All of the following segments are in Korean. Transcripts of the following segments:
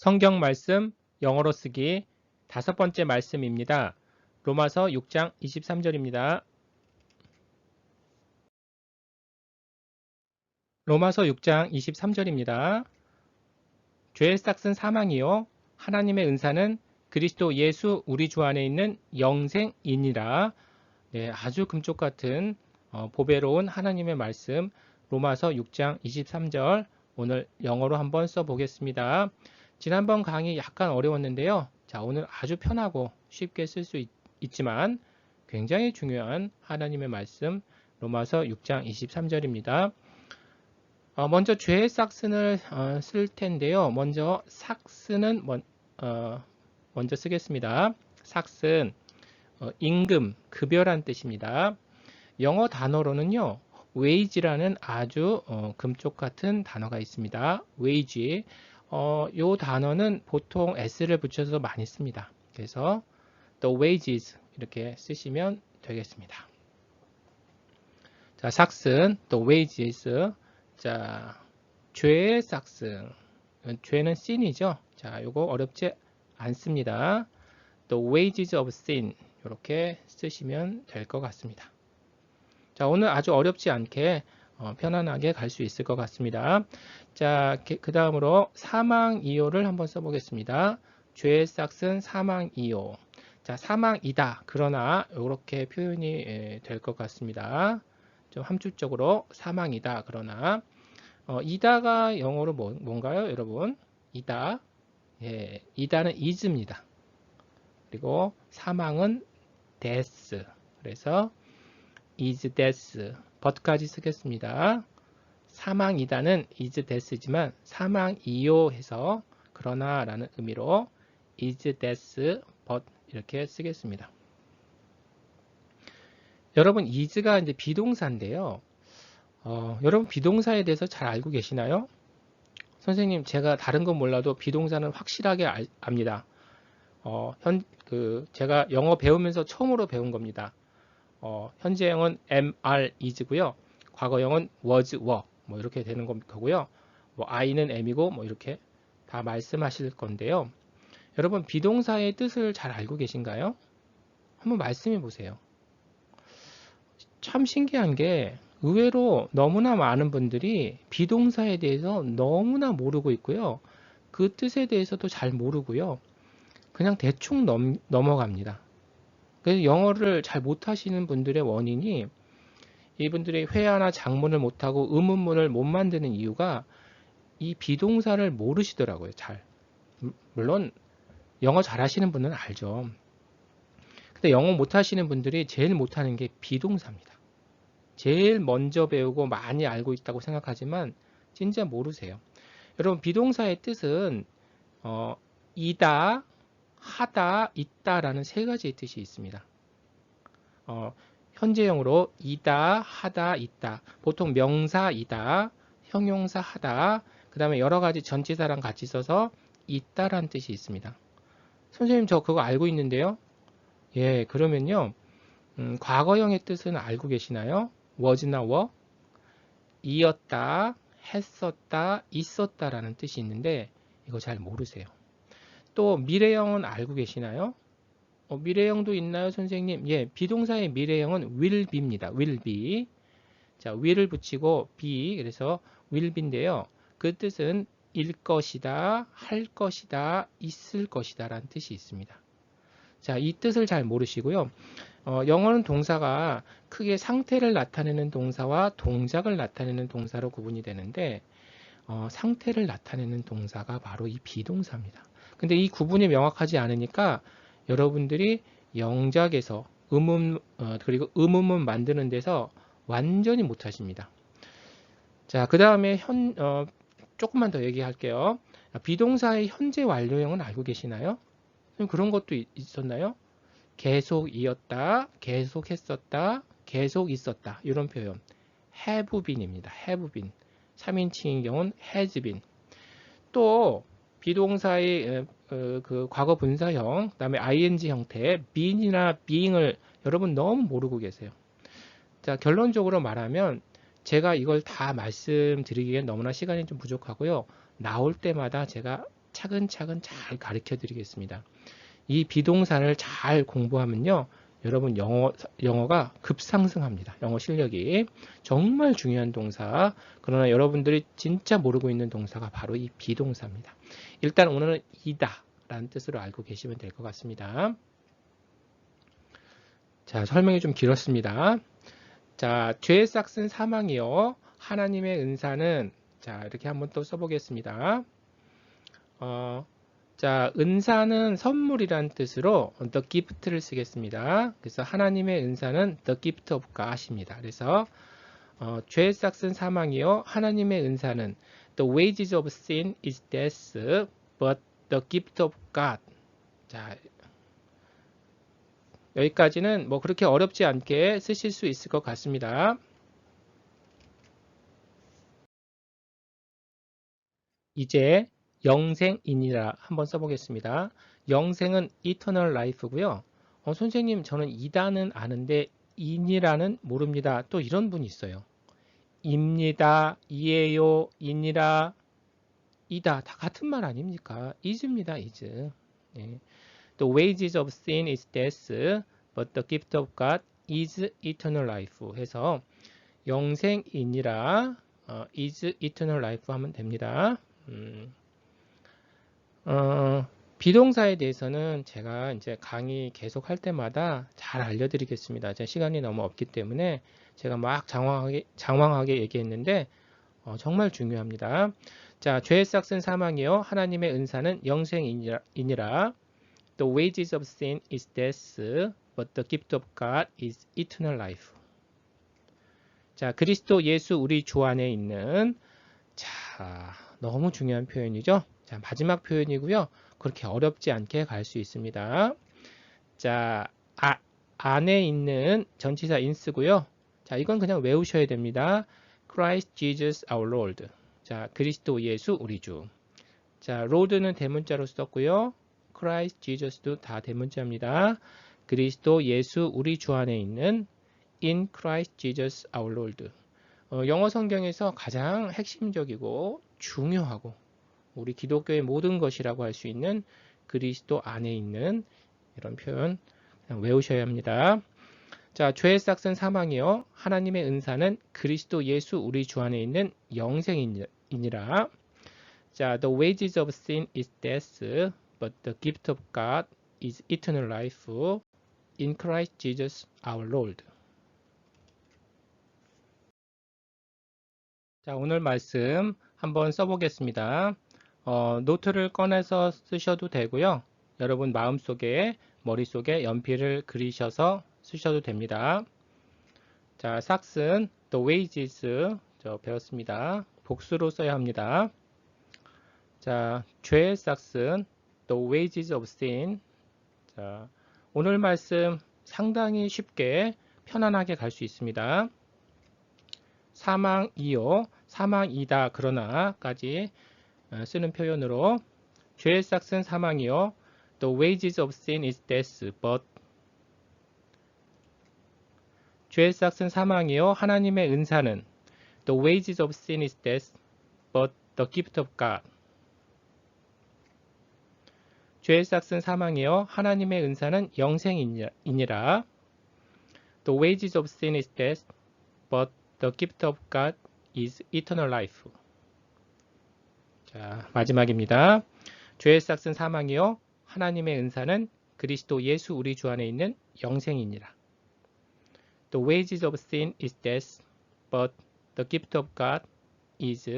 성경 말씀 영어로 쓰기 다섯 번째 말씀입니다. 로마서 6장 23절입니다. 로마서 6장 23절입니다. 죄의 싹은 사망이요 하나님의 은사는 그리스도 예수 우리 주 안에 있는 영생이니라. 네, 아주 금쪽 같은 어, 보배로운 하나님의 말씀 로마서 6장 23절 오늘 영어로 한번 써보겠습니다. 지난번 강의 약간 어려웠는데요. 자, 오늘 아주 편하고 쉽게 쓸 수 있지만 굉장히 중요한 하나님의 말씀 로마서 6장 23절입니다. 어, 먼저 죄의 싹슨을 어, 쓸 텐데요. 먼저 삭스는 먼, 어, 먼저 쓰겠습니다. 삭슨 어, 임금, 급여란 뜻입니다. 영어 단어로는요. wage라는 아주 어, 금쪽 같은 단어가 있습니다. wage. 어, 요 단어는 보통 s를 붙여서 많이 씁니다. 그래서 the wages 이렇게 쓰시면 되겠습니다. 자, 삭슨, the wages. 자, 죄의 삭슨. 죄는 sin이죠. 자, 요거 어렵지 않습니다. the wages of sin. 이렇게 쓰시면 될 것 같습니다. 자, 오늘 아주 어렵지 않게 어, 편안하게 갈 수 있을 것 같습니다. 자, 그 다음으로 사망 이요를 한번 써보겠습니다. 죄의 싹은 사망 이요. 자, 사망이다. 그러나 이렇게 표현이 될 것 같습니다. 좀 함축적으로 사망이다. 그러나 어, 이다가 영어로 뭐, 뭔가요, 여러분? 이다. 예, 이다는 is입니다. 그리고 사망은 death. 그래서 is death. but까지 쓰겠습니다. 사망이다는 is death지만 사망이요 해서 그러나 라는 의미로 is death but 이렇게 쓰겠습니다. 여러분 is가 이제 비동사인데요. 어, 여러분 비동사에 대해서 잘 알고 계시나요? 선생님 제가 다른 건 몰라도 비동사는 확실하게 알, 압니다. 어, 현, 그 제가 영어 배우면서 처음으로 배운 겁니다. 어, 현재형은 MR is고요. 과거형은 was, were 뭐 이렇게 되는 거고요. 뭐 I는 M이고 뭐 이렇게 다 말씀하실 건데요. 여러분 비동사의 뜻을 잘 알고 계신가요? 한번 말씀해 보세요. 참 신기한 게 의외로 너무나 많은 분들이 비동사에 대해서 너무나 모르고 있고요. 그 뜻에 대해서도 잘 모르고요. 그냥 대충 넘, 넘어갑니다. 그래서 영어를 잘 못하시는 분들의 원인이 이분들이 회화나 장문을 못하고 의문문을 못 만드는 이유가 이 비동사를 모르시더라고요. 잘. 물론 영어 잘하시는 분은 알죠. 근데 영어 못하시는 분들이 제일 못하는 게 비동사입니다. 제일 먼저 배우고 많이 알고 있다고 생각하지만 진짜 모르세요. 여러분 비동사의 뜻은 어, 이다, 하다, 있다라는 세 가지의 뜻이 있습니다. 어, 현재형으로 이다, 하다, 있다. 보통 명사이다, 형용사 하다, 그 다음에 여러 가지 전치사랑 같이 써서 있다라는 뜻이 있습니다. 선생님 저 그거 알고 있는데요. 예, 그러면요. 음, 과거형의 뜻은 알고 계시나요? was나 were? 이었다, 했었다, 있었다라는 뜻이 있는데 이거 잘 모르세요. 또 미래형은 알고 계시나요? 어, 미래형도 있나요, 선생님? 예, 비동사의 미래형은 will be입니다. will be. 자, will을 붙이고 be. 그래서 will be인데요. 그 뜻은 일 것이다, 할 것이다, 있을 것이다 라는 뜻이 있습니다. 자, 이 뜻을 잘 모르시고요. 어, 영어는 동사가 크게 상태를 나타내는 동사와 동작을 나타내는 동사로 구분이 되는데 어, 상태를 나타내는 동사가 바로 이 비동사입니다. 근데 이 구분이 명확하지 않으니까 여러분들이 영작에서 의문 어, 그리고 의문문 만드는 데서 완전히 못하십니다. 자, 그 다음에 현 어, 조금만 더 얘기할게요. 비동사의 현재 완료형은 알고 계시나요? 그런 것도 있었나요? 계속 이었다, 계속 했었다, 계속 있었다. 이런 표현. have been입니다. have been. 3인칭인 경우는 has been. 또 비동사의 어, 그 과거 분사형, 그다음에 ing 형태, being이나 being을 여러분 너무 모르고 계세요. 자, 결론적으로 말하면 제가 이걸 다 말씀드리기엔 너무나 시간이 좀 부족하고요. 나올 때마다 제가 차근차근 잘 가르쳐 드리겠습니다. 이 비동사를 잘 공부하면요. 여러분 영어, 영어가 급상승합니다. 영어 실력이. 정말 중요한 동사. 그러나 여러분들이 진짜 모르고 있는 동사가 바로 이 비동사입니다. 일단 오늘은 이다 라는 뜻으로 알고 계시면 될 것 같습니다. 자, 설명이 좀 길었습니다. 자, 죄의 싹슨 사망이요. 하나님의 은사는 자, 이렇게 한번 또 써보겠습니다. 어, 자, 은사는 선물이란 뜻으로 the gift를 쓰겠습니다. 그래서 하나님의 은사는 the gift of God입니다. 그래서 어, 죄의 싹슨 사망이요. 하나님의 은사는 the wages of sin is death, but the gift of God. 자, 여기까지는 뭐 그렇게 어렵지 않게 쓰실 수 있을 것 같습니다. 이제 영생이니라 한번 써보겠습니다. 영생은 eternal life고요. 어, 선생님 저는 이다는 아는데 인이라는 모릅니다. 또 이런 분이 있어요. 입니다, 이에요, 인이라, 이다 다 같은 말 아닙니까? is입니다, is. 네. The wages of sin is death, but the gift of God is eternal life. 해서 영생이니라 어, is eternal life 하면 됩니다. 음. 어, 비동사에 대해서는 제가 이제 강의 계속 할 때마다 잘 알려드리겠습니다. 제 시간이 너무 없기 때문에 제가 막 장황하게, 장황하게 얘기했는데 어, 정말 중요합니다. 자, 죄의 싹슨 사망이요. 하나님의 은사는 영생이니라. The wages of sin is death, but the gift of God is eternal life. 자, 그리스도 예수 우리 주 안에 있는 자, 너무 중요한 표현이죠. 자, 마지막 표현이고요. 그렇게 어렵지 않게 갈 수 있습니다. 자, 아, 안에 있는 전치사 인스고요. 자, 이건 그냥 외우셔야 됩니다. Christ Jesus our Lord. 자, 그리스도 예수 우리 주. 자, Lord는 대문자로 썼고요. Christ Jesus도 다 대문자입니다. 그리스도 예수 우리 주 안에 있는 in Christ Jesus our Lord. 어, 영어 성경에서 가장 핵심적이고 중요하고 우리 기독교의 모든 것이라고 할 수 있는 그리스도 안에 있는 이런 표현 외우셔야 합니다. 자, 죄의 싹은 사망이요. 하나님의 은사는 그리스도 예수 우리 주 안에 있는 영생이니라. 자, the wages of sin is death, but the gift of God is eternal life in Christ Jesus our Lord. 자, 오늘 말씀 한번 써보겠습니다. 어, 노트를 꺼내서 쓰셔도 되고요. 여러분 마음속에 머릿속에 연필을 그리셔서 쓰셔도 됩니다. 자, 삭슨 the wages 저 배웠습니다. 복수로 써야 합니다. 자, 죄의 삭슨 the wages of sin 자, 오늘 말씀 상당히 쉽게 편안하게 갈 수 있습니다. 사망이요, 사망이다 그러나까지 어, 쓰는 표현으로 죄의 싹은 사망이요 The wages of sin is death but 죄의 싹은 사망이요 하나님의 은사는 The wages of sin is death but the gift of God 죄의 싹은 사망이요 하나님의 은사는 영생이니라 The wages of sin is death but the gift of God is eternal life 자, 마지막입니다. 죄의 싹은 사망이요. 하나님의 은사는 그리스도 예수 우리 주 안에 있는 영생이니라. The wages of sin is death, but the gift of God is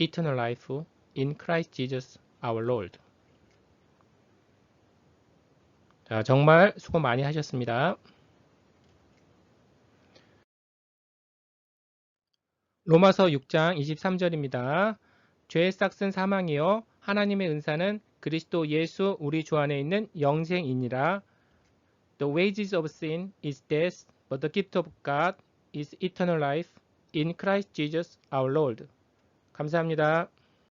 eternal life in Christ Jesus our Lord. 자, 정말 수고 많이 하셨습니다. 로마서 6장 23절입니다. 죄의 싹은 사망이요 하나님의 은사는 그리스도 예수 우리 주 안에 있는 영생이니라. The wages of sin is death, but the gift of God is eternal life in Christ Jesus our Lord. 감사합니다.